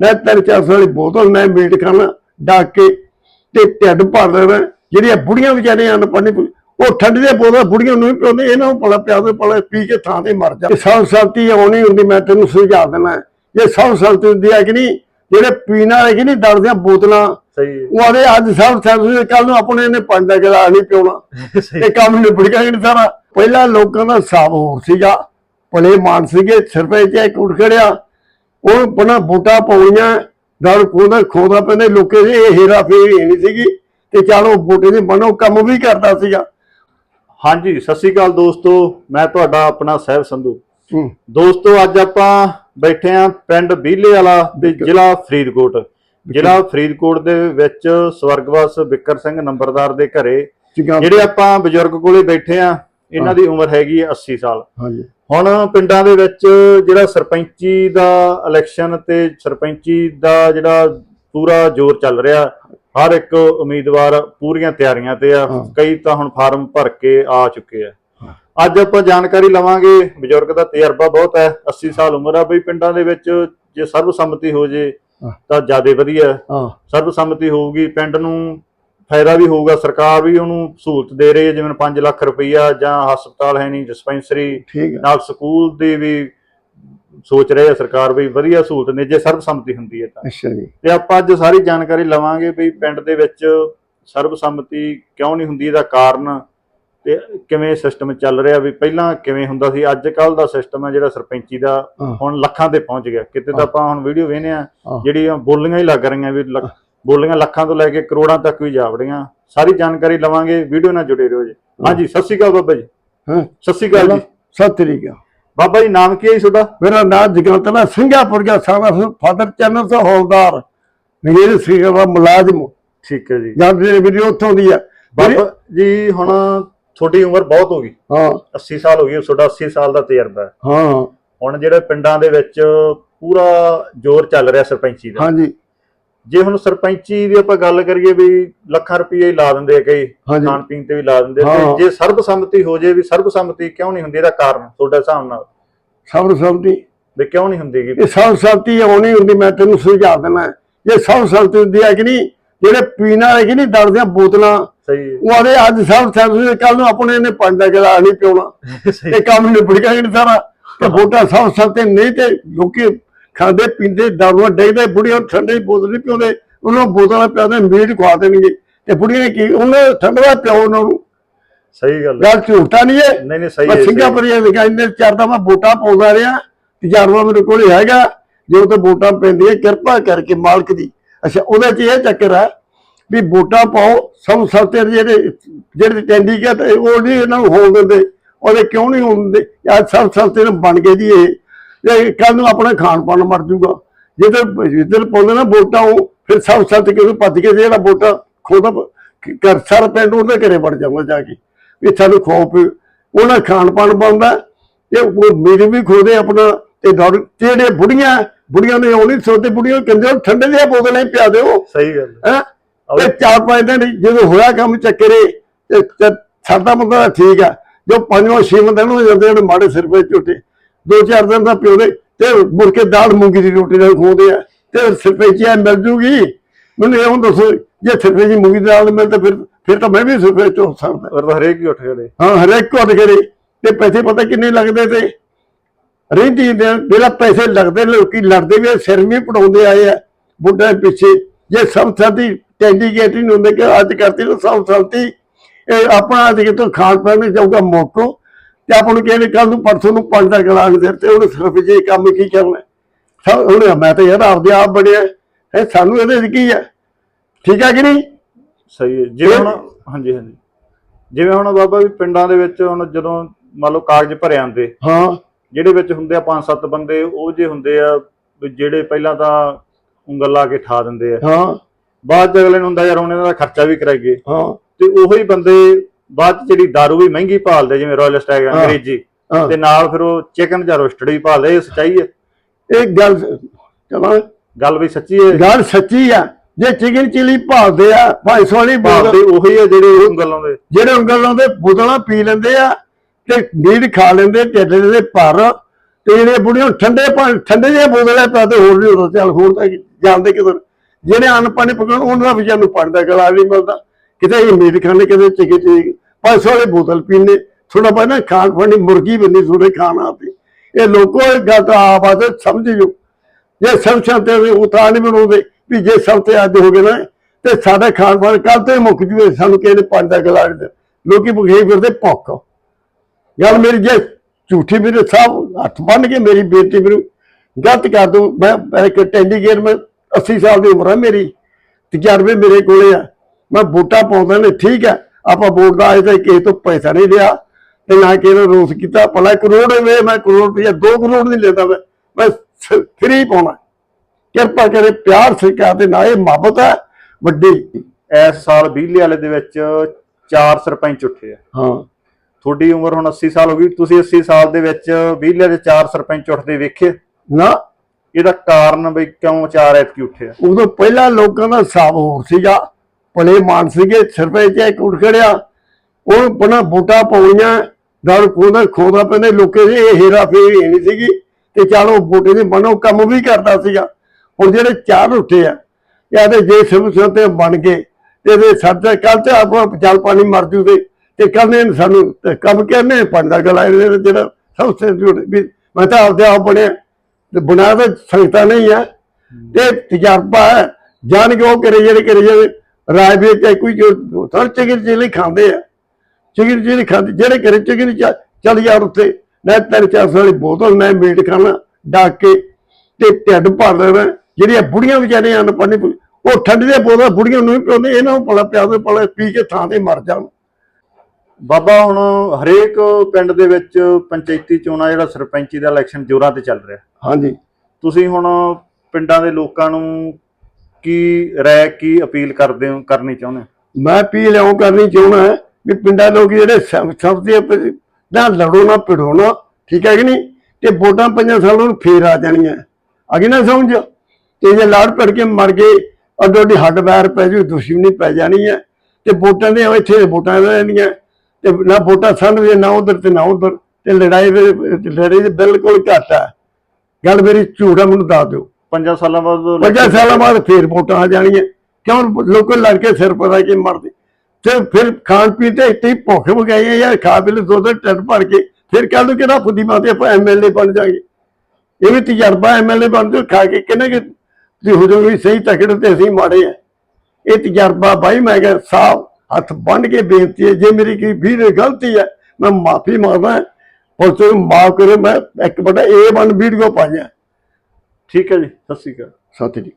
ਨਾ ਤਿੰਨ ਚਾਰ ਵਾਲੀ ਬੋਤਲ ਨਾ ਮੀਟ ਖਾਣਾ ਡੱਕ ਕੇ ਤੇ ਢਿੱਡ ਭਰ ਲੈਣਾ। ਜਿਹੜੀਆਂ ਬੁੜੀਆਂ ਵਿਚਾਰੀਆਂ ਅਨ ਪਾਣੀ ਉਹ ਠੰਡੀ ਦੇ ਬੋਤਲ ਬੁੜੀਆਂ ਨੂੰ ਪਿਉਂਦੇ ਇਹਨਾਂ ਨੂੰ ਪਲਾ ਪਿਆ ਦੇ ਪਲਾ ਪੀ ਕੇ ਥਾਂ ਤੇ ਮਰ ਜਾ ਸਭ ਸ਼ਾਂਤੀ ਆਉਣੀ ਹੁੰਦੀ ਮੈਂ ਤੈਨੂੰ ਸੁਝਾ ਦੇਣਾ ਇਹ ਸਭ ਸ਼ਾਂਤੀ ਹੁੰਦੀ ਹੈ ਕਿ ਨਹੀਂ ਜਿਹੜੇ ਪੀਣ ਵਾਲੇ ਕਿ ਨਹੀਂ ਦਰਦੀਆਂ ਬੋਤਲਾਂ ਸਹੀ ਉਹ ਆਦੇ ਅੱਜ ਸਭ ਸ਼ਾਂਤੀ ਕੱਲ ਨੂੰ ਆਪਣੇ ਨੇ ਦਾ ਗਲਾ ਨਹੀਂ ਪਿਉਣਾ। ਇਹ ਕੰਮ ਨਿਬੜ ਗਿਆ ਕਿ ਸਾਰਾ। ਪਹਿਲਾਂ ਲੋਕਾਂ ਦਾ ਹਿਸਾਬ ਹੋਰ ਸੀਗਾ। ਭਲੇ ਮਾਨ ਸੀਗੇ ਸਿਰਫੇ ਚ ਇੱਕ ਉੱਠ ਖੜਿਆ। ਉਹ ਬਣਾ ਬੂਟਾ ਪਾਉਣੀਆਂ ਗਲ ਖੋਦਾ ਖੋਦਾ ਪੈਂਦੇ ਲੋਕੇ ਦੇ ਇਹ ਹੀਰਾ ਫੇਰੀ ਨਹੀਂ ਸੀਗੀ। ਤੇ ਚਲੋ ਬੂਟੇ ਦੇ ਬਣੋ ਕੰਮ ਵੀ ਕਰਦਾ ਸੀਗਾ। ਹਾਂਜੀ ਸਤਿ ਸ਼੍ਰੀ ਅਕਾਲ ਦੋਸਤੋ ਮੈਂ ਤੁਹਾਡਾ ਆਪਣਾ ਸਹਿਬ ਸੰਧੂ। ਹੂੰ, ਦੋਸਤੋ ਅੱਜ ਆਪਾਂ ਬੈਠੇ ਆਂ ਪਿੰਡ ਬੀਲੇ ਵਾਲਾ ਤੇ ਜ਼ਿਲ੍ਹਾ ਫਰੀਦਕੋਟ। ਜ਼ਿਲ੍ਹਾ ਫਰੀਦਕੋਟ ਦੇ ਵਿੱਚ ਸਵਰਗਵਾਸ ਬਿੱਕਰ ਸਿੰਘ ਨੰਬਰਦਾਰ ਦੇ ਘਰੇ ਜਿਹੜੇ ਆਪਾਂ ਬਜ਼ੁਰਗ ਕੋਲੇ ਬੈਠੇ ਆਂ ਇਹਨਾਂ ਦੀ ਉਮਰ ਹੈਗੀ ਹੈ 80 ਸਾਲ। ਹਾਂਜੀ। ਹੁਣ ਪਿੰਡਾਂ ਦੇ ਵਿੱਚ ਜਿਹੜਾ ਸਰਪੰਚੀ ਦਾ ਇਲੈਕਸ਼ਨ ਤੇ ਸਰਪੰਚੀ ਦਾ ਜਿਹੜਾ ਪੂਰਾ ਜ਼ੋਰ ਚੱਲ ਰਿਹਾ ਹਰ ਇੱਕ ਉਮੀਦਵਾਰ ਪੂਰੀਆਂ ਤਿਆਰੀਆਂ ਤੇ ਆ। ਕਈ ਤਾਂ ਹੁਣ ਫਾਰਮ ਭਰ ਕੇ ਆ ਚੁੱਕੇ ਆ। ਅੱਜ ਆਪਾਂ ਜਾਣਕਾਰੀ ਲਵਾਂਗੇ ਬਜ਼ੁਰਗ ਦਾ ਤਜਰਬਾ ਬਹੁਤ ਹੈ 80 ਸਾਲ ਉਮਰ ਆ ਬਈ ਪਿੰਡਾਂ ਦੇ ਵਿੱਚ ਜੇ ਸਰਬਸੰਮਤੀ ਹੋ ਜੇ। ਤਾਂ ਜ਼ਿਆਦਾ ਵਧੀਆ। ਹਾਂ। ਸਰਬਸੰਮਤੀ ਹੋਊਗੀ ਪਿੰਡ ਨੂੰ ਫਾਇਦਾ ਵੀ ਹੋਊਗਾ ਸਰਕਾਰ ਵੀ ਉਹਨੂੰ ਸਹੂਲਤ ਦੇ ਰਹੀ ਹੈ ਜਿਵੇਂ 5 ਲੱਖ ਰੁਪਈਆ ਜਾਂ ਹਸਪਤਾਲ ਹੈ ਨਹੀਂ ਡਿਸਪੈਂਸਰੀ ਨਾਲ ਸਕੂਲ ਦੀ ਵੀ ਸੋਚ ਰਹੇ ਆ ਸਰਕਾਰ ਵੀ ਵਧੀਆ ਸਹੂਲਤ ਨੇ ਜੇ ਸਰਬਸੰਮਤੀ ਹੁੰਦੀ ਹੈ ਤਾਂ। ਅੱਛਾ ਜੀ। ਤੇ ਆਪਾਂ ਅੱਜ ਸਾਰੀ ਜਾਣਕਾਰੀ ਲਵਾਂਗੇ ਵੀ ਪਿੰਡ ਦੇ ਵਿੱਚ ਸਰਬਸੰਮਤੀ ਕਿਉਂ ਨਹੀਂ ਹੁੰਦੀ ਇਹਦਾ ਕਾਰਨ ਤੇ ਕਿਵੇਂ ਸਿਸਟਮ ਚੱਲ ਰਿਹਾ ਵੀ ਪਹਿਲਾਂ ਕਿਵੇਂ ਹੁੰਦਾ ਸੀ ਅੱਜ ਕੱਲ ਦਾ ਸਿਸਟਮ ਹੈ ਜਿਹੜਾ ਸਰਪੰਚੀ ਦਾ। ਹੁਣ ਲੱਖਾਂ ਤੇ ਪਹੁੰਚ ਗਿਆ। ਕਿਤੇ ਤਾਂ ਆਪਾਂ ਹੁਣ ਵੀਡੀਓ ਵੇਖਨੇ ਆ। ਜਿਹੜੀਆਂ ਬੋਲੀਆਂ ਹੀ ਲੱਗ ਰਹੀਆਂ ਵੀ ਬੋਲੀਆਂ ਲੱਖਾਂ ਤੋਂ ਲੈ ਕੇ ਕਰੋੜਾਂ ਤੱਕ ਵੀ ਜਾ ਵੜੀਆਂ। ਸਾਰੀ ਜਾਣਕਾਰੀ ਲਵਾਂਗੇ ਵੀਡੀਓ ਨਾਲ ਜੁੜੇ ਰਹੋ ਜੀ। ਹਾਂਜੀ ਸਤਿ ਸ਼੍ਰੀ ਅਕਾਲ ਬਾਬਾ ਜੀ। ਹਾਂ? ਸਤਿ ਸ਼੍ਰੀ ਅਕਾਲ ਜੀ। ਸਤਿ ਤਰੀਕ ਆ ਬਾਬਾ ਜੀ ਨਾਮ ਕੀ ਹੈ ਤੁਹਾਡਾ? ਮੇਰਾ ਨਾਮ ਜਗਵੰਤਲਾ ਸਿੰਘਾਪੁਰ ਦਾ ਸਾਨਾ ਫਾਦਰ ਚੈਨਲ ਤੋਂ ਹੌਲਦਾਰ ਮੇਰੇ ਸਿੰਘਾ ਦਾ ਮੁਲਾਜ਼ਮ। ਠੀਕ ਹੈ ਜੀ। ਜਾਂ ਮੇਰੇ ਵੀਡੀਓ ਉੱਥੋਂ ਦੀ ਆ। ਬਾਬਾ ਜੀ ਹੁਣ ਤੁਹਾਡੀ ਉਮਰ ਬਹੁਤ ਹੋ ਗਈ। ਹਾਂ। 80 ਸਾਲ ਹੋ ਗਈ ਤੁਹਾਡਾ 80 ਸਾਲ ਦਾ ਤਜਰਬਾ ਹੈ। ਹਾਂ। ਹੁਣ ਜਿਹੜੇ ਪਿੰਡਾਂ ਦੇ ਵਿੱਚ ਪੂਰਾ ਜ਼ੋਰ ਚੱਲ ਰਿਹਾ ਸਰਪੰਚੀ ਦਾ। ਹਾਂਜੀ। ਜੇ ਹੁਣ ਸਰਪੰਚੀ ਦੀ ਆਪਾਂ ਗੱਲ ਕਰੀਏ ਵੀ ਲੱਖਾਂ ਰੁਪਏ ਹੀ ਲਾ ਦਿੰਦੇ ਆ ਕਈ ਖਾਣ ਪੀਣ ਤੇ ਵੀ ਲਾ ਦਿੰਦੇ। ਤੇ ਜੇ ਸਰਬਸੰਮਤੀ ਹੋ ਜੇ ਵੀ ਸਰਬਸੰਮਤੀ ਕਿਉਂ ਨਹੀਂ ਹੁੰਦੀ ਇਹਦਾ ਕਾਰਨ ਤੁਹਾਡੇ ਹਿਸਾਬ ਨਾਲ? ਸਭ ਸੰਮਤੀ ਵੀ ਕਿਉਂ ਨਹੀਂ ਹੁੰਦੀ ਇਹ ਸਭ ਸੰਮਤੀ ਆਉਣੀ ਹੁੰਦੀ ਮੈਂ ਤੈਨੂੰ ਸੁਝਾ ਦੇਣਾ ਇਹ ਸਭ ਸੰਮਤੀ ਹੁੰਦੀ ਹੈ ਕਿ ਨਹੀਂ ਜਿਹੜੇ ਪੀਣ ਵਾਲੇ ਕਿ ਨਹੀਂ ਦਰਦੀਆਂ ਬੋਤਲਾਂ ਸਹੀ ਉਹ ਆਦੇ ਅੱਜ ਸਭ ਸੰਮਤੀ ਕੱਲ ਨੂੰ ਆਪਣੇ ਨੇ ਪੰਜ ਦਾ ਨਹੀਂ ਪਿਉਣਾ। ਇਹ ਕੰਮ ਨਿਬੜ ਗਿਆ ਨਹੀਂ ਸਾਰਾ। ਤੇ ਵੋਟਾਂ ਸਭ ਸੰਤੇ ਨਹੀਂ ਤੇ ਲੋਕੀ ਖਾਂਦੇ ਪੀਂਦੇ ਦਾਰੂਆਂ ਡੇਗਦੇ ਬੁੜੀਆਂ ਠੰਡੇ ਦੀ ਬੋਤਲ ਨਹੀਂ ਪਿਉਂਦੇ ਉਹਨਾਂ ਬੋਤਲਾਂ ਪਿਆਦੇ ਮੀਟ ਖਵਾ ਦੇਣਗੇ। ਤੇ ਬੁੜੀਆਂ ਨੇ ਕੀ ਉਹਨੇ ਠੰਡਾ ਪਿਓ ਉਹਨਾਂ ਨੂੰ। ਸਹੀ ਗੱਲ ਗੱਲ ਝੂਠਾ ਨਹੀਂ ਹੈ। ਨਹੀਂ ਨਹੀਂ ਸਹੀ ਹੈ ਸਹੀ ਹੈ। ਸਿੰਗਾਪੁਰੀਆ ਦਿਖਾਈਂਦੇ ਚਰਦਾ ਮੈਂ ਵੋਟਾਂ ਪਾਉਂਦਾ ਰਿਹਾ ਤਜਰਬਾ ਮੇਰੇ ਕੋਲ ਹੈਗਾ। ਜੋ ਤੇ ਵੋਟਾਂ ਪੈਂਦੀਆਂ ਕਿਰਪਾ ਕਰਕੇ ਮਾਲਕ ਦੀ। ਅੱਛਾ ਉਹਦੇ ਚ ਇਹ ਚੱਕਰ ਹੈ ਵੀ ਵੋਟਾਂ ਪਾਓ ਸਭ ਸੱਤੇ ਜਿਹੜੇ ਜਿਹੜੇ ਕੈਂਡੀਡੇਟ ਉਹ ਨਹੀਂ ਇਹਨਾਂ ਨੂੰ ਹੋਣ ਦਿੰਦੇ ਉਹਦੇ ਕਿਉਂ ਨਹੀਂ ਹੋਣ ਦਿੰਦੇ? ਅੱਜ ਸਭ ਸੱਤੇ ਨੂੰ ਬਣ ਗਏ ਜੀ ਇਹ। ਇਹ ਕੱਲ ਨੂੰ ਆਪਣਾ ਖਾਣ ਪਾਣ ਮਰ ਜੂਗਾ। ਜਿੱਧਰ ਜਿੱਧਰ ਪਾਉਂਦੇ ਨਾ ਵੋਟਾਂ ਉਹ ਫਿਰ ਸਭ ਸੱਤ ਕਿਉਂ ਭੱਜ ਕੇ ਜਿਹੜਾ ਵੋਟਾਂ ਖੋਦਾ ਕਰ ਸਾਰਾ ਪਿੰਡ ਉਹਦੇ ਘਰੇ ਵੜ ਜਾਊਗਾ ਜਾ ਕੇ। ਵੀ ਸਾਨੂੰ ਖੋ ਪੀ ਉਹਨਾਂ ਖਾਣ ਪਾਣ ਪਾਉਂਦਾ ਤੇ ਉਹ ਮੇਰੇ ਵੀ ਖੋਦੇ ਆਪਣਾ ਤੇ ਤੇ ਜਿਹੜੇ ਬੁੜੀਆਂ ਬੁੜੀਆਂ ਨੇ ਉਹ ਨਹੀਂ ਸੋਚਦੇ ਬੁੜੀਆਂ ਕਹਿੰਦੇ ਠੰਡੇ ਦੀਆਂ ਬੋਤਲਾਂ ਹੀ ਪਿਆ ਦਿਓ। ਸਹੀ ਗੱਲ ਹੈ। ਤੇ ਚਾਰ ਪੰਜ ਦਿਨ ਜਦੋਂ ਹੋਇਆ ਕੰਮ ਚੱਕਰੇ ਤੇ ਤੇ ਸਾਡਾ ਬੰਦਾ ਤਾਂ ਠੀਕ ਆ। ਜੋ ਪੰਜਵਾਂ ਛੇਵਾਂ ਦਿਨ ਹੋ ਜਾਂਦੇ ਨੇ ਮਾੜੇ ਸਿਰ ਪੇ ਝੂਟੇ। ਦੋ ਚਾਰ ਦਿਨ ਦਾ ਪਿਓਦੇ ਤੇ ਮੁੜ ਕੇ ਦਾਲ ਮੂੰਗੀ ਦੀ ਰੋਟੀ ਨਾਲ ਖਵਾਉਂਦੇ ਆ ਤੇ ਸਰਪੰਚੀਆ ਮਿਲ ਜੂਗੀ। ਮੈਨੂੰ ਇਹ ਹੁਣ ਦੱਸੋ ਜੇ ਸਰਪੰਚੀ ਮੂੰਗੀ ਦੀ ਦਾਲ ਮਿਲ ਤਾਂ ਫਿਰ ਫਿਰ ਤਾਂ ਮੈਂ ਵੀ ਸਰਪੰਚ ਹੋ ਸਕਦਾ ਤਾਂ ਹਰੇਕ ਹੀ ਉੱਠ ਖੜੇ। ਹਾਂ ਹਰੇਕ ਘੁੱਟ ਕਰੇ ਤੇ ਪੈਸੇ ਪਤਾ ਕਿੰਨੇ ਲੱਗਦੇ ਤੇ? ਰਹਿੰਦੀ ਦੇ ਜਿਹੜਾ ਪੈਸੇ ਲੱਗਦੇ ਲੋਕੀ ਲੜਦੇ ਵੀ ਸਿਰ ਵੀ ਪੜਾਉਂਦੇ ਆਏ ਆ ਬੁੱਢਾ ਪਿੱਛੇ। ਜੇ ਸਭ ਸਾਡੀ ਕੈਂਡੀਡੇਟ ਨਹੀਂ ਹੁੰਦੇ ਕਿ ਅੱਜ ਕਰਤੀ ਤਾਂ ਸਭ ਸਾਡੀ। ਇਹ ਆਪਣਾ ਅੱਜ ਕਿਤੋਂ ਖਾਣ ਪਾਣ ਨੂੰ ਜਾਊਗਾ ਮੋਕੋ। ਤੇ ਆਪਾਂ ਨੂੰ ਕਹਿੰਦੇ ਕੱਲ ਨੂੰ ਪਰਸੋਂ ਨੂੰ ਪੰਜ ਦਾ ਗਲਾਸ ਦੇ ਤੇ ਉਹਨੇ ਸਿਰਫ ਜੇ ਕੰਮ ਕੀ ਕਰਨਾ ਸਭ ਹੁਣ ਮੈਂ ਤਾਂ ਯਾਰ ਆਪਦੇ ਆਪ ਬਣਿਆ ਹੈ। ਸਾਨੂੰ ਇਹਦੇ 'ਚ ਕੀ ਹੈ? ਠੀਕ ਹੈ ਕਿ ਨਹੀਂ? ਸਹੀ ਹੈ। ਜਿਵੇਂ ਹੁਣ ਹਾਂਜੀ ਹਾਂਜੀ। ਜਿਵੇਂ ਹੁਣ ਬਾਬਾ ਵੀ ਪਿੰਡਾਂ ਦੇ ਵਿੱਚ ਹੁਣ ਜਦੋਂ ਮੰਨ ਲਓ ਕਾਗਜ਼ ਭਰੇ ਆਂਦੇ ਹਾਂ। ਜਿਹੜੇ ਵਿੱਚ ਹੁੰਦੇ ਆ ਪੰਜ ਸੱਤ ਬੰਦੇ ਉਹ ਜੇ ਹੁੰਦੇ ਆ ਜਿਹੜੇ ਪਹਿਲਾਂ ਤਾਂ ਉਂਗਲ ਲਾ ਕੇ ਠਾ ਦਿੰਦੇ ਆ। ਹਾਂ। ਬਾਅਦ ਚ ਅਗਲੇ ਨੂੰ ਹੁੰਦਾ ਯਾਰ ਇਹਨਾਂ ਦਾ ਖਰਚਾ ਵੀ ਕਰਾਈਏ। ਹਾਂ। ਤੇ ਉਹੀ ਬੰਦੇ ਬਾਅਦ ਚ ਜਿਹੜੀ दारू ਵੀ ਮਹਿੰਗੀ ਭਾਲਦੇ ਜਿਵੇਂ ਰਾਇਲ ਸਟੈਗ ਹਾਂ। ਅੰਗਰੇਜ਼ੀ ਹਾਂ। ਤੇ ਨਾਲ ਫਿਰ ਉਹ ਚਿਕਨ ਜਾਂ ਰੋਸਟਡ ਵੀ ਭਾਲਦੇ ਇਹ ਸੱਚਾਈ ਹੈ? ਇਹ ਗੱਲ ਚਲੋ। ਗੱਲ ਵੀ ਸੱਚੀ ਹੈ? ਗੱਲ ਸੱਚੀ ਆ। ਜੇ ਚਿਕਨ ਚਿਲੀ ਭਾਲਦੇ ਆ 500 ਵਾਲੀ ਭਾਲਦੇ ਉਹੀ ਆ ਜਿਹੜੇ ਉਂਗਲ ਲਾਉਂਦੇ। ਜਿਹੜੇ ਉਂਗਲ ਲਾਉਂਦੇ ਬੋਤਲਾਂ ਪੀ ਲੈਂਦੇ ਆ ਤੇ ਨੀਂਦ ਖਾ ਲੈਂਦੇ ਢਿੱਡ ਦੇ ਭਰ। ਤੇ ਜਿਹੜੇ ਬੁੜੀਆਂ ਨੂੰ ਠੰਡੇ ਪਾਣੀ ਠੰਡੇ ਦੀਆਂ ਬੋਤਲਾਂ ਪਾ ਤੇ ਹੋਰ ਨਹੀਂ ਹੁੰਦਾ। ਚੱਲ ਹੋਰ ਤਾਂ ਜਾਂਦੇ ਕਿਧਰ? ਜਿਹੜੇ ਅੰਨ ਪਾਣੀ ਪਕਾਉਣ ਉਹਨਾਂ ਦਾ ਵਿਚਾਰ ਨੂੰ ਪਾਣੀ ਦਾ ਗਲਾ ਨਹੀਂ ਮਿਲਦਾ। ਕਿਤੇ ਇਹ ਮੀਟ ਖਾਣੇ ਕਿਤੇ ਚਿਕੇ ਚਿਕੇ ਪੰਜ ਸੌ ਵਾਲੀ ਬੋਤਲ ਪੀਣੇ ਥੋੜਾ ਬਹੁਤ ਨਾ ਖਾਣ ਪਾਣੀ ਮੁਰਗੀ ਬੰਦੀ ਥੋੜੇ ਖਾਣਾ ਤੇ ਇਹ ਲੋਕੋ ਇਹ ਗੱਲ ਤਾਂ ਆਪ ਆ ਤੇ ਸਮਝਿਓ। ਜੇ ਸਭ ਸ਼ਾਂਤੇ ਉਹ ਤਾਂ ਨਹੀਂ ਬਣਾਉਂਦੇ, ਵੀ ਜੇ ਸਭ ਤੇ ਅੱਜ ਹੋ ਗਏ ਨਾ, ਤੇ ਸਾਡਾ ਖਾਣ ਪਾਣ ਕੱਲ ਤੋਂ ਹੀ ਮੁੱਕ ਜੂਏ, ਸਾਨੂੰ ਕਹਿੰਦੇ ਪੰਜ ਦਾ ਗਲਾ ਨਹੀਂ ਲੋਕੀ ਭੁੱਖੇ ਫਿਰਦੇ ਭੁੱਖ। ਗੱਲ ਮੇਰੀ ਜੇ ਝੂਠੀ ਮੇਰੇ ਸਾਹਿਬ ਹੱਥ ਬੰਨ ਕੇ ਮੇਰੀ ਬੇਟੀ ਮੈਨੂੰ ਗਲਤ ਕਰ ਦੋ ਮੈਂ ਇੱਕ ਟੈਂਡੀਗੇਟ ਮੈਂ 80 ਸਾਲ ਦੀ ਉਮਰ ਹੈ ਮੇਰੀ, ਤਜਰਬੇ ਮੇਰੇ ਕੋਲੇ ਆ। ਮੈਂ ਬੂਟਾ ਪਾਉਂਦਾ ਨੇ, ਠੀਕ ਹੈ ਆਪਾਂ ਵੋਟ ਦਾ ਅਜੇ ਤੱਕ ਕਿਸੇ ਤੋਂ ਪੈਸਾ ਨਹੀਂ ਲਿਆ ਤੇ ਨਾ ਕਿਸੇ ਨੂੰ ਰੋਸ ਕੀਤਾ। ਭਲਾ ਕਰੋੜ ਵੇ ਮੈਂ ਕਰੋੜ ਰੁਪਇਆ 2 ਕਰੋੜ ਨਹੀਂ ਲੈਂਦਾ ਮੈਂ। ਮੈਂ ਫ੍ਰੀ ਪਾਉਣਾ। ਕਿਰਪਾ ਕਰੇ ਪਿਆਰ ਸਰਕਾਰ ਦੇ ਨਾਲ ਇਹ ਮੁਹੱਬਤ ਹੈ ਵੱਡੀ। ਇਸ ਸਾਲ ਬੀਲੇ ਵਾਲੇ ਦੇ ਵਿੱਚ ਚਾਰ ਸਰਪੰਚ ਉੱਠੇ ਆ। ਹਾਂ। ਤੁਹਾਡੀ ਉਮਰ ਹੁਣ 80 ਸਾਲ ਹੋ ਗਈ। ਤੁਸੀਂ 80 ਸਾਲ ਦੇ ਵਿੱਚ ਬੀਲੇ ਦੇ ਚਾਰ ਸਰਪੰਚ ਉੱਠਦੇ ਵੇਖੇ? ਨਾ। ਇਹਦਾ ਕਾਰਨ ਬਈ ਕਿਉਂ ਚਾਰ ਐਤਕੀ ਉੱਠੇ ਆ? ਉਦੋਂ ਪਹਿਲਾਂ ਲੋਕਾਂ ਦਾ ਹਿਸਾਬ ਹੋਰ ਸੀਗਾ। ਭਲੇ ਮਾਨ ਸੀਗੇ ਸਰਪੰਚ ਇੱਕ ਉੱਠ ਖੜਿਆ ਉਹ ਬਣਾ ਵੋਟਾਂ ਪਾਉਣੀਆਂ ਦਰ ਖੋਦਾ ਖੋਦਾ ਪੈਂਦੇ ਲੋਕੇ ਦੇ ਇਹ ਹੇਰਾ ਫੇਰੀ ਨਹੀਂ ਸੀਗੀ। ਤੇ ਚਲੋ ਵੋਟੇ ਦੇ ਮਨੋਂ ਕੰਮ ਵੀ ਕਰਦਾ ਸੀਗਾ। ਹੁਣ ਜਿਹੜੇ ਚਾਰ ਉੱਠੇ ਆ ਤੇ ਜੇ ਸਿਮ ਤੇ ਬਣ ਗਏ ਇਹਦੇ ਸਾਡੇ ਕੱਲ ਤੇ ਆਪਾਂ ਜਲ ਪਾਣੀ ਮਰ ਜੂਗੇ ਤੇ ਕੱਲ ਨੇ ਸਾਨੂੰ ਕੰਮ ਕਹਿੰਦੇ ਪੰਡਾ ਗਲਾ ਇਹਦੇ ਜਿਹੜਾ ਸਭ ਤੋਂ ਜੁੜ ਵੀ ਮੈਂ ਤਾਂ ਆਪਦੇ ਆਪ ਬਣਿਆ ਤੇ ਬਣਾ ਤਾਂ ਸੰਗਤਾਂ ਨਹੀਂ ਆ। ਤੇ ਤਜਰਬਾ ਹੈ ਜਾਣ ਕੇ ਉਹ ਕਰੇ ਜਿਹੜੇ ਕਰੇ ਜਿਹੜੇ ਰਾਜ ਦੇ ਚ ਕੋਈ ਜੋ ਸਰ ਚਿਕਨ ਚਿਲੀ ਖਾਂਦੇ ਆ। ਚਿਕਨ ਚਿਲੀ ਖਾਂਦੇ। ਜਿਹੜੇ ਕਰੇ ਚਿਕਨ ਚੱਲ ਯਾਰ ਉੱਤੇ ਮੈਂ ਤਿੰਨ ਚਾਰ ਵਾਲੀ ਬੋਤਲ ਮੈਂ ਮੀਟ ਖਾਣਾ ਡਾਕ ਕੇ ਤੇ ਢਿੱਡ ਭਰ ਲੈਣਾ। ਜਿਹੜੀਆਂ ਬੁੜੀਆਂ ਵਿਚਾਰੀਆਂ ਅੰਨ ਪਾਣੀ ਪੀ- ਉਹ ਠੰਡ ਦੇ ਬੋਤਲ ਬੁੜੀਆਂ ਨੂੰ ਵੀ ਪਿਉਂਦੇ ਇਹਨਾਂ ਨੂੰ ਪਲਾ ਪਿਆ ਦੇ ਪਲਾ ਪੀ ਕੇ ਥਾਂ ਤੇ ਮਰ ਜਾਣ। ਬਾਬਾ ਹੁਣ ਹਰੇਕ ਪਿੰਡ ਦੇ ਵਿੱਚ ਪੰਚਾਇਤੀ ਚੋਣਾਂ ਜਿਹੜਾ ਸਰਪੰਚੀ ਦਾ ਇਲੈਕਸ਼ਨ ਜ਼ੋਰਾਂ ਤੇ ਚੱਲ ਰਿਹਾ। ਹਾਂਜੀ। ਤੁਸੀਂ ਹੁਣ ਪਿੰਡਾਂ ਦੇ ਲੋਕਾਂ ਨੂੰ ਕੀ ਰਾਏ, ਕੀ ਅਪੀਲ ਕਰਦੇ ਹੋ, ਕਰਨੀ ਚਾਹੁੰਦੇ ਹੋ? ਮੈਂ ਪੀ ਲਿਆਉਂ ਕਰਨੀ ਚਾਹੁੰਦਾ ਵੀ ਪਿੰਡਾਂ ਲੋਕ ਜਿਹੜੇ ਸਭ ਨਾ ਲੜੋ, ਨਾ ਭਿੜੋ, ਨਾ, ਠੀਕ ਹੈ ਕਿ ਨਹੀਂ? ਤੇ ਵੋਟਾਂ ਪੰਜਾਂ ਸਾਲਾਂ ਨੂੰ ਫੇਰ ਆ ਜਾਣੀਆਂ। ਅਗੇ ਨਾ ਸਮਝ, ਤੇ ਜੇ ਲੜ ਭਿੜ ਕੇ ਮਰ ਗਏ, ਅੱਡੋ ਅੱਡੀ ਹੱਡ ਬੈਰ ਪੈ ਜੂ ਦੁਸ਼ਮਣੀ ਪੈ ਜਾਣੀ ਹੈ। ਤੇ ਵੋਟਾਂ ਦੇ ਇੱਥੇ ਵੋਟਾਂ ਰਹਿਣੀਆਂ ਤੇ ਨਾ ਵੋਟਾਂ ਸਾਨੂੰ ਨਾ ਉਧਰ ਤੇ ਨਾ ਉਧਰ। ਤੇ ਲੜਾਈ ਦੇ- ਲੜਾਈ ਦੇ ਬਿਲਕੁਲ ਘੱਟ ਹੈ। ਗੱਲ ਮੇਰੀ ਝੂਠ ਆ ਮੈਨੂੰ ਦੱਸ ਦਿਓ। ਪੰਜਾਂ ਸਾਲਾਂ ਬਾਅਦ ਪੰਜਾਂ ਸਾਲਾਂ ਬਾਅਦ ਫੇਰ ਵੋਟਾਂ ਆ ਜਾਣੀਆਂ ਕਿਉਂ? ਲੋਕਾਂ ਲੜ ਕੇ ਸਿਰ ਪਤਾ ਕੇ ਮਰਦੇ। ਤੇ ਫਿਰ ਖਾਣ ਪੀਣ ਤੇ ਇੱਥੇ ਹੀ ਭੁੱਖ ਮਗਾਈਆਂ ਯਾਰ ਖਾ ਪੀ ਦੋ ਦੋ ਟੱਟ ਭਰ ਕੇ ਫਿਰ ਕਹਿ ਲਓ ਕਿ ਨਾ ਫੁੱਦੀ ਮਾਤੇ ਆਪਾਂ ਐਮਐਲਏ ਬਣ ਜਾਗੇ ਇਹ ਵੀ ਤਜਰਬਾ ਐਮਐਲਏ ਬਣ ਜਾਓ ਖਾ ਕੇ ਕਿੰਨੇ ਕਿ ਤੁਸੀਂ ਹੋ ਜਾਓਗੇ ਸਹੀ ਤਕੜੇ ਤੇ ਅਸੀਂ ਮਾੜੇ ਆ। ਇਹ ਤਜਰਬਾ ਬਾਈ ਮੈਂ ਕਿਹਾ ਸਾਹਬ ਹੱਥ ਬੰਨ ਕੇ ਬੇਨਤੀ ਹੈ ਜੇ ਮੇਰੀ ਕੋਈ ਵੀਰ ਗਲਤੀ ਹੈ ਮੈਂ ਮਾਫੀ ਮੰਗਦਾ ਔਰ ਤੁਸੀਂ ਮਾਫ ਕਰੋ ਮੈਂ ਇੱਕ ਬੜਾ ਇਹ ਵਨ ਵੀਡੀਓ ਪਾਈਆਂ ਠੀਕ ਹੈ ਜੀ ਸਤਿ ਸ਼੍ਰੀ ਅਕਾਲ। ਸਤਿ ਜੀ